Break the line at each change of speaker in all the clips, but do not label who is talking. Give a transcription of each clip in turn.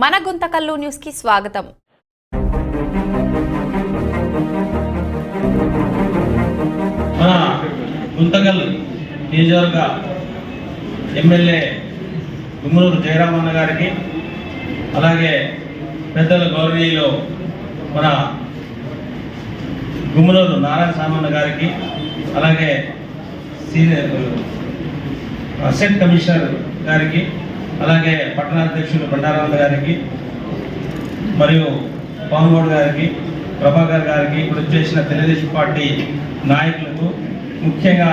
మన గుంతకల్లు న్యూస్కి స్వాగతం.
మన గుంతకల్ నియోజకవర్గ ఎమ్మెల్యే గుమ్మనూరు జయరామన్న గారికి అలాగే పెద్దల గౌరవీయులు మన గుమ్మనూరు నారాయణ సామన్న గారికి అలాగే సీనియర్ అసెంట్ కమిషనర్ గారికి అలాగే పట్టణాధ్యక్షులు బండారానంద గారికి మరియు పవన్ గౌడ్ గారికి ప్రభాకర్ గారికి ఇప్పుడు చేసిన తెలుగుదేశం పార్టీ నాయకులకు ముఖ్యంగా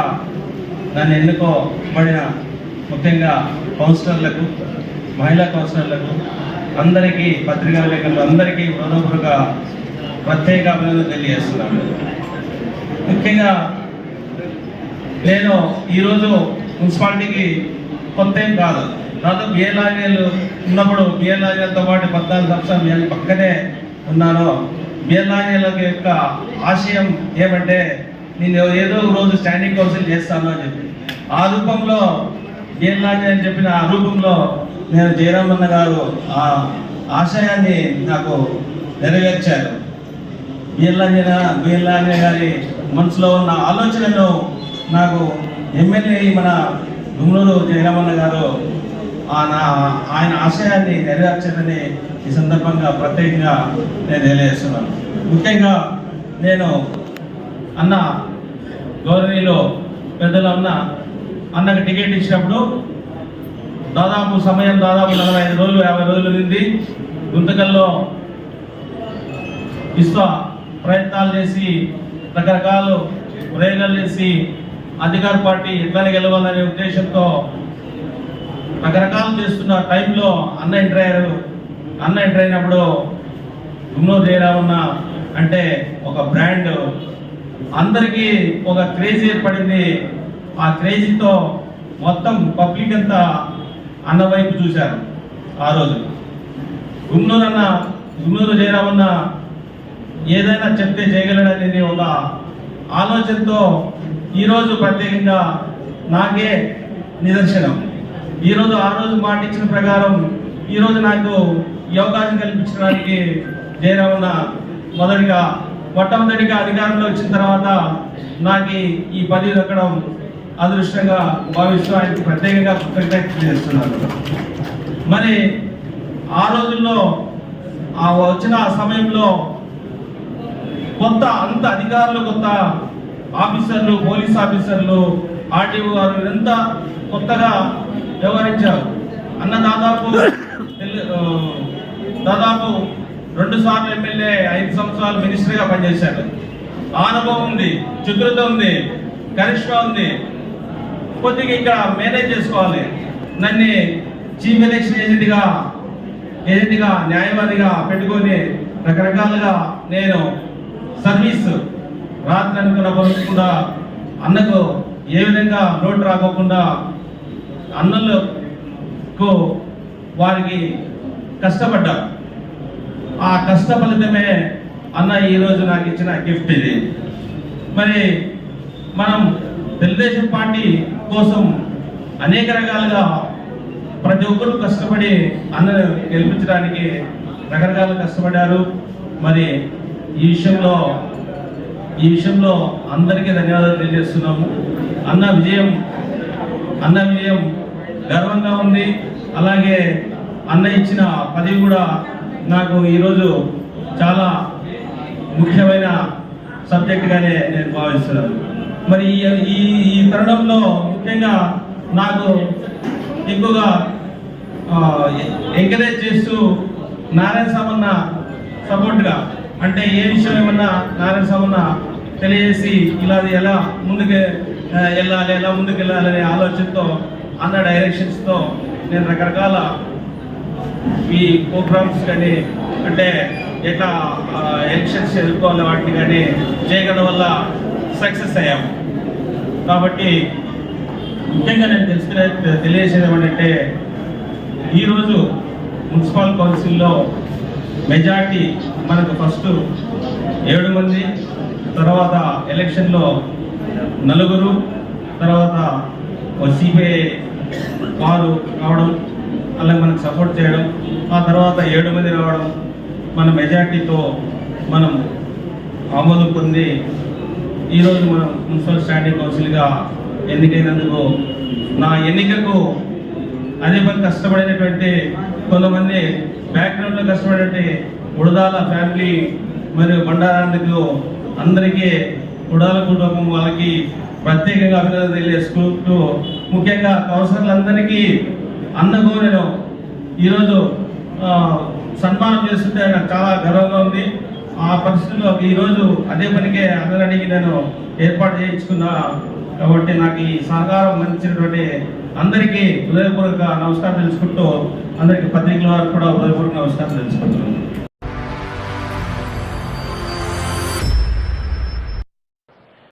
నన్ను ఎన్నుకోబడిన ముఖ్యంగా కౌన్సిలర్లకు మహిళా కౌన్సిలర్లకు అందరికీ పత్రికా విలేకరులు అందరికీ హృదయపూర్వక ప్రత్యేక అభినందనలు తెలియజేస్తున్నాను. ముఖ్యంగా నేను ఈరోజు మున్సిపాలిటీకి కొత్త ఏం కాదు. దాదాపు బిఎల్ఆర్ఏలు ఉన్నప్పుడు బిఎల్ఆర్ఏలతో పాటు పద్నాలుగు సంవత్సరాలు నేను పక్కనే ఉన్నాను. బిఎల్ఆర్ఏల యొక్క ఆశయం ఏమంటే నేను ఏదో ఒక రోజు స్టాండింగ్ కౌన్సిల్ చేస్తాను అని చెప్పి. ఆ రూపంలో బిఎల్ఆర్ఏ అని చెప్పిన ఆ రూపంలో నేను జయరామన్న గారు ఆ ఆశయాన్ని నాకు నెరవేర్చారు. బిఎల్ఆర్ఏన బిఎల్ఆర్ఏ గారి మనసులో ఉన్న ఆలోచనను నాకు ఎమ్మెల్యే మన గుమ్మూరు జయరామన్న గారు ఆయన ఆశయాన్ని నెరవేర్చారని ఈ సందర్భంగా ప్రత్యేకంగా నేను తెలియజేస్తున్నాను. ముఖ్యంగా నేను అన్న గౌరవీలో పెద్దలు అన్న అన్నకు టికెట్ ఇచ్చినప్పుడు దాదాపు సమయం దాదాపు నలభై ఐదు రోజులు యాభై రోజులు నింది గుంతకల్లో ఇస్తా ప్రయత్నాలు చేసి రకరకాలు ప్రయోగాలు చేసి అధికార పార్టీ ఎట్లానే గెలవాలనే ఉద్దేశంతో రకరకాలు చేస్తున్న టైంలో అన్న ఎంటర్ అయ్యారు. అన్న ఎంటర్ అయినప్పుడు గుమ్మూరు జయరామన్న అంటే ఒక బ్రాండ్. అందరికీ ఒక క్రేజ్ ఏర్పడింది. ఆ క్రేజీతో మొత్తం పబ్లిక్ అంతా అన్న వైపు చూశారు ఆ రోజు. గుమ్నూరు అన్న గుమ్నూరు జయరామన్న ఏదైనా చెప్తే చేయగలడనేది ఒక ఆలోచనతో ఈరోజు ప్రత్యేకంగా నాకే నిదర్శనం. ఈరోజు ఆ రోజు మాట ఇచ్చిన ప్రకారం ఈరోజు నాకు ఈ అవకాశం కల్పించడానికి జయరామన్న మొదటిగా మొట్టమొదటిగా అధికారంలో వచ్చిన తర్వాత నాకు ఈ- పదవి దక్కడం అదృష్టంగా భావిస్తూ ఆయనకు ప్రత్యేకంగా కృతజ్ఞత చేస్తున్నాను మరి ఆ రోజుల్లో ఆ వచ్చిన ఆ సమయంలో కొత్త అంత అధికారులు కొత్త ఆఫీసర్లు పోలీస్ ఆఫీసర్లు ఆర్టీఓ గారు ఎంత కొత్తగా వ్యవహరించారు. అన్న దాదాపు దాదాపు రెండు సార్లు ఎమ్మెల్యే ఐదు సంవత్సరాలు మినిస్టర్గా పనిచేశారు. అనుభవం ఉంది చిత్రత ఉంది కరిష్మా ఉంది. కొద్దిగా ఇక్కడ మేనేజ్ చేసుకోవాలి. నన్ను చీఫ్ ఎలక్షన్ ఏజెంట్గా ఏజెంట్గా న్యాయవాదిగా పెట్టుకొని రకరకాలుగా నేను సర్వీస్ రాత్రి అనుకున్న కూడా అన్నకు ఏ విధంగా లోటు రాకోకుండా అన్నలకు వారికి కష్టపడ్డారు. ఆ కష్ట ఫలితమే అన్న ఈరోజు నాకు ఇచ్చిన గిఫ్ట్ ఇది. మరి మనం తెలుగుదేశం పార్టీ కోసం అనేక రకాలుగా ప్రతి ఒక్కరు కష్టపడి అన్నను గెలిపించడానికి రకరకాల కష్టపడ్డారు. మరి ఈ విషయంలో ఈ విషయంలో అందరికీ ధన్యవాదాలు తెలియజేస్తున్నాము. అన్న విజయం అన్న విజయం గర్వంగా ఉంది. అలాగే అన్న ఇచ్చిన పదవి కూడా నాకు ఈరోజు చాలా ముఖ్యమైన సబ్జెక్టుగానే నేను భావిస్తున్నాను. మరి ఈ ఈ తరుణంలో ముఖ్యంగా నాకు ఎక్కువగా ఎంకరేజ్ చేస్తూ నారాయణ సామన్న సపోర్ట్గా అంటే ఏ విషయం ఏమన్నా నారాయణ సామన్న తెలియజేసి ఇలా అది ఎలా ముందుకే వెళ్ళాలి ఎలా ముందుకెళ్ళాలనే అనే ఆలోచనతో అన్న డైరెక్షన్స్తో నేను రకరకాల ఈ ప్రోగ్రామ్స్ కానీ అంటే ఎట్లా ఎలక్షన్స్ ఎదుర్కోవాలి వాటిని కానీ చేయడం వల్ల సక్సెస్ అయ్యాము కాబట్టి ముఖ్యంగా నేను తెలుసుకునే తెలియజేసేది ఏమంటే ఈరోజు మున్సిపల్ కౌన్సిల్లో మెజార్టీ మనకు ఫస్ట్ ఏడు మంది తర్వాత ఎలక్షన్లో నలుగురు తర్వాత సిపిఐ వారు రావడం అలాగే మనకు సపోర్ట్ చేయడం ఆ తర్వాత ఏడు మంది రావడం మన మెజార్టీతో మనం ఆమోదం పొంది ఈరోజు మనం మున్సిపల్ స్టాండింగ్ కౌన్సిల్గా ఎన్నికైనందుకు నా ఎన్నికకు అదే పని కష్టపడినటువంటి కొంతమంది బ్యాక్గ్రౌండ్లో కష్టపడినటువంటి ఉడదాల ఫ్యామిలీ మరియు బండారానికి అందరికీ కుడాల కుటుంబం వాళ్ళకి ప్రత్యేకంగా అభినందన తెలియజేసుకుంటూ ముఖ్యంగా కౌన్సిలర్లందరికీ అందకూ నేను ఈరోజు సన్మానం చేస్తుంటే నాకు చాలా గర్వంగా ఉంది. ఆ పరిస్థితుల్లో ఈరోజు అదే పనికే అందరికి నేను ఏర్పాటు చేయించుకున్నా. కాబట్టి నాకు ఈ సహకారం అందించినటువంటి అందరికీ హృదయపూర్వక నమస్కారం తెలుసుకుంటూ అందరికీ పత్రికల వారికి కూడా హృదయపూర్వక నమస్కారం తెలుసుకుంటున్నాను.